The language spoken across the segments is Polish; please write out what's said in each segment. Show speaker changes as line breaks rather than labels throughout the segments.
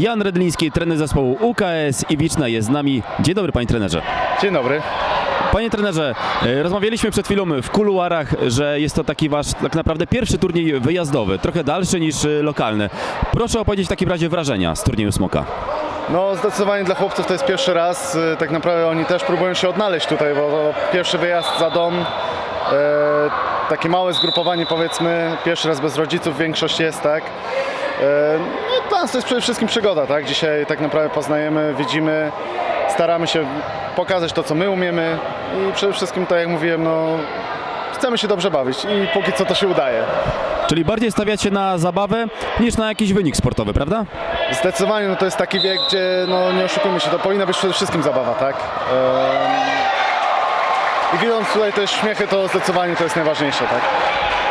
Jan Redliński, trener zespołu UKS Iwiczna jest z nami. Dzień dobry panie trenerze.
Dzień dobry.
Panie trenerze, e, rozmawialiśmy przed chwilą w kuluarach, że jest to taki wasz tak naprawdę pierwszy turniej wyjazdowy, trochę dalszy niż e, lokalny. Proszę opowiedzieć w takim razie wrażenia z turnieju Smoka.
No zdecydowanie dla chłopców to jest pierwszy raz. Y, Tak naprawdę oni też próbują się odnaleźć tutaj, bo pierwszy wyjazd za dom. E, takie małe zgrupowanie powiedzmy, pierwszy raz bez rodziców, większość jest, tak. To jest przede wszystkim przygoda, tak. Dzisiaj tak naprawdę poznajemy, widzimy, staramy się pokazać to, co my umiemy i przede wszystkim, tak jak mówiłem, no chcemy się dobrze bawić i póki co to się udaje.
Czyli bardziej stawiacie na zabawę niż na jakiś wynik sportowy, prawda?
Zdecydowanie no to jest taki wiek, gdzie no nie oszukujmy się, to powinna być przede wszystkim zabawa, tak? Ehm, I widząc tutaj te śmiechy, to zdecydowanie to jest najważniejsze, tak?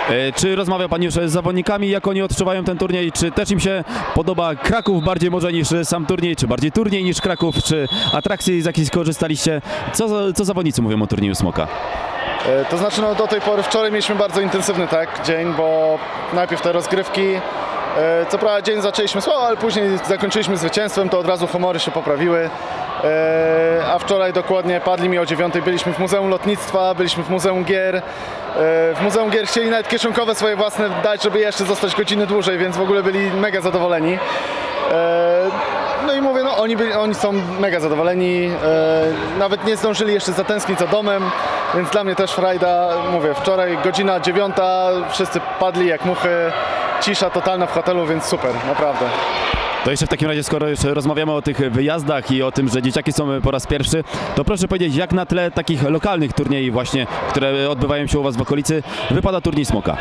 E, Czy rozmawiał Pan już z zawodnikami, jak oni odczuwają ten turniej? Czy też im się podoba Kraków bardziej może niż sam turniej, czy bardziej turniej niż Kraków, czy atrakcji z jakich skorzystaliście? Co, co zawodnicy mówią o turnieju Smoka?
E, To znaczy no do tej pory wczoraj mieliśmy bardzo intensywny tak dzień, bo najpierw te rozgrywki, e, co prawda dzień zaczęliśmy słabo, ale później zakończyliśmy zwycięstwem, to od razu humory się poprawiły. E, A wczoraj dokładnie padli mi o dziewiątej, byliśmy w Muzeum Lotnictwa, byliśmy w Muzeum Gier. E, W Muzeum Gier chcieli nawet kieszonkowe swoje własne dać, żeby jeszcze zostać godziny dłużej, więc w ogóle byli mega zadowoleni. E, No i mówię, no oni, byli, oni są mega zadowoleni, nawet nie zdążyli jeszcze zatęsknić za domem, więc dla mnie też frajda, mówię, wczoraj godzina dziewiąta, wszyscy padli jak muchy, cisza totalna w hotelu, więc super, naprawdę.
To jeszcze w takim razie, skoro już rozmawiamy o tych wyjazdach i o tym, że dzieciaki są po raz pierwszy, to proszę powiedzieć, jak na tle takich lokalnych turniejów właśnie, które odbywają się u Was w okolicy, wypada turniej Smoka?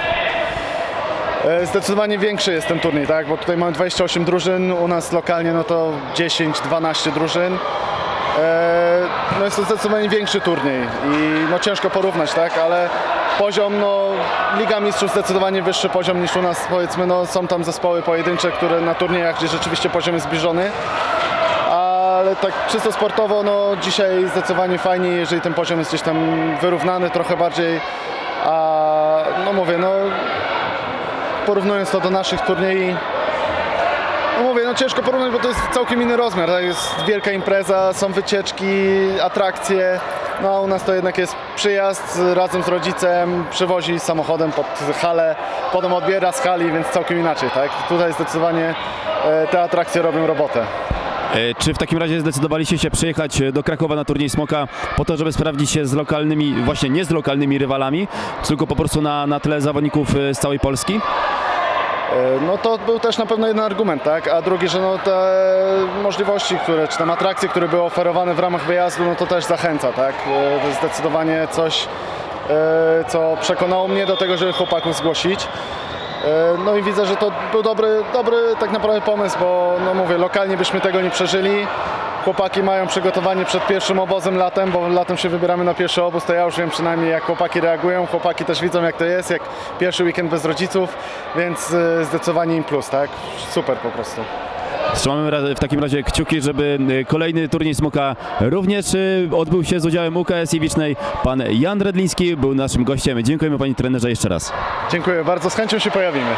E, Zdecydowanie większy jest ten turniej, tak? Bo tutaj mamy 28 drużyn, u nas lokalnie no to 10-12 drużyn. E, No jest to zdecydowanie większy turniej i no ciężko porównać, tak? Ale poziom, no Liga Mistrzów zdecydowanie wyższy poziom niż u nas, powiedzmy, no są tam zespoły pojedyncze, które na turniejach, gdzie rzeczywiście poziom jest zbliżony. Ale tak czysto sportowo, no dzisiaj zdecydowanie fajniej, jeżeli ten poziom jest gdzieś tam wyrównany trochę bardziej. A no mówię, no porównując to do naszych turniej, no mówię, no ciężko porównać, bo to jest całkiem inny rozmiar. Tak? Jest wielka impreza, są wycieczki, atrakcje. No a u nas to jednak jest przyjazd razem z rodzicem, przywozi samochodem pod halę, potem odbiera z hali, więc całkiem inaczej, tak? Tutaj zdecydowanie e, te atrakcje robią robotę.
E, Czy w takim razie zdecydowaliście się przyjechać do Krakowa na turniej Smoka po to, żeby sprawdzić się z lokalnymi, właśnie nie z lokalnymi rywalami, tylko po prostu na, na tle zawodników e, z całej Polski?
E, No to był też na pewno jeden argument, tak? A drugi, że no te możliwości, które, czy tam atrakcje, które były oferowane w ramach wyjazdu, no to też zachęca, tak? E, To jest zdecydowanie coś, e, co przekonało mnie do tego, żeby chłopaków zgłosić. No i widzę, że to był dobry, dobry tak naprawdę pomysł, bo no mówię, lokalnie byśmy tego nie przeżyli. Chłopaki mają przygotowanie przed pierwszym obozem latem, bo latem się wybieramy na pierwszy obóz, to ja już wiem przynajmniej jak chłopaki reagują. Chłopaki też widzą jak to jest, jak pierwszy weekend bez rodziców, więc e, zdecydowanie im plus, tak? Super po prostu.
Trzymamy w takim razie kciuki, żeby e, kolejny turniej Smoka również e, odbył się z udziałem UKS Iwicznej. Pan Jan Redliński był naszym gościem. Dziękujemy Panie Trenerze jeszcze raz.
Dziękuję bardzo, z chęcią się pojawimy.